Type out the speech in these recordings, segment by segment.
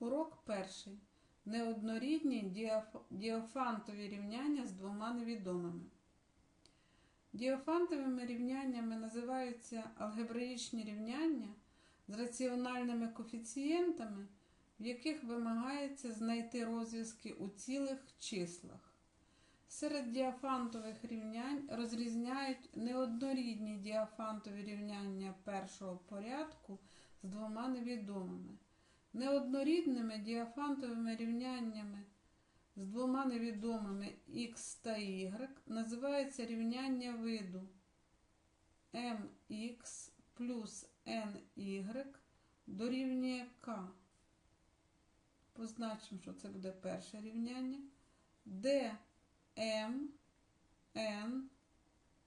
Урок перший. Неоднорідні діофантові рівняння з двома невідомими. Діофантовими рівняннями називаються алгебраїчні рівняння з раціональними коефіцієнтами, в яких вимагається знайти розв'язки у цілих числах. Серед діафантових рівнянь розрізняють неоднорідні діафантові рівняння першого порядку з двома невідомими. Неоднорідними діафантовими рівняннями з двома невідомими x та y називається рівняння виду mx плюс ny дорівнює k. Позначимо, що це буде перше рівняння, де m, n,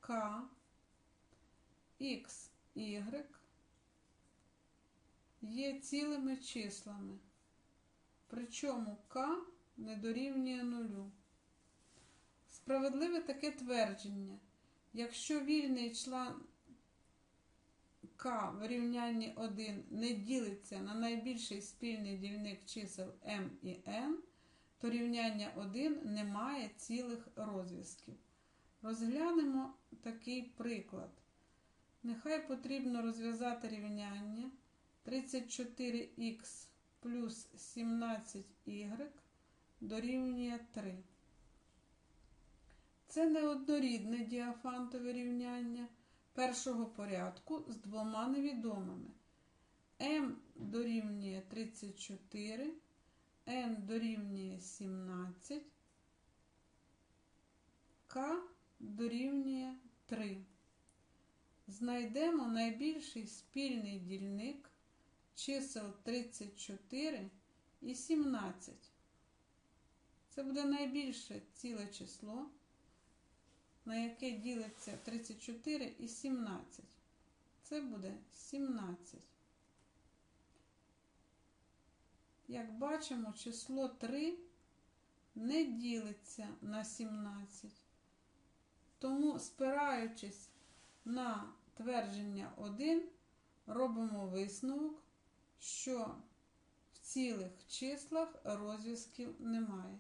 k, x, y є цілими числами, причому k не дорівнює нулю. Справедливе таке твердження. Якщо вільний член k в рівнянні 1 не ділиться на найбільший спільний дільник чисел m і n, то рівняння 1 не має цілих розв'язків. Розглянемо такий приклад. Нехай потрібно розв'язати рівняння 34х плюс 17y дорівнює 3. Це неоднорідне діафантове рівняння першого порядку з двома невідомими. m дорівнює 34, n дорівнює 17, k дорівнює 3. Знайдемо найбільший спільний дільник чисел 34 і 17. Це буде найбільше ціле число, на яке ділиться 34 і 17. Це буде 17. Як бачимо, число 3 не ділиться на 17. Тому, спираючись на твердження 1, робимо висновок, що в цілих числах розв'язків немає.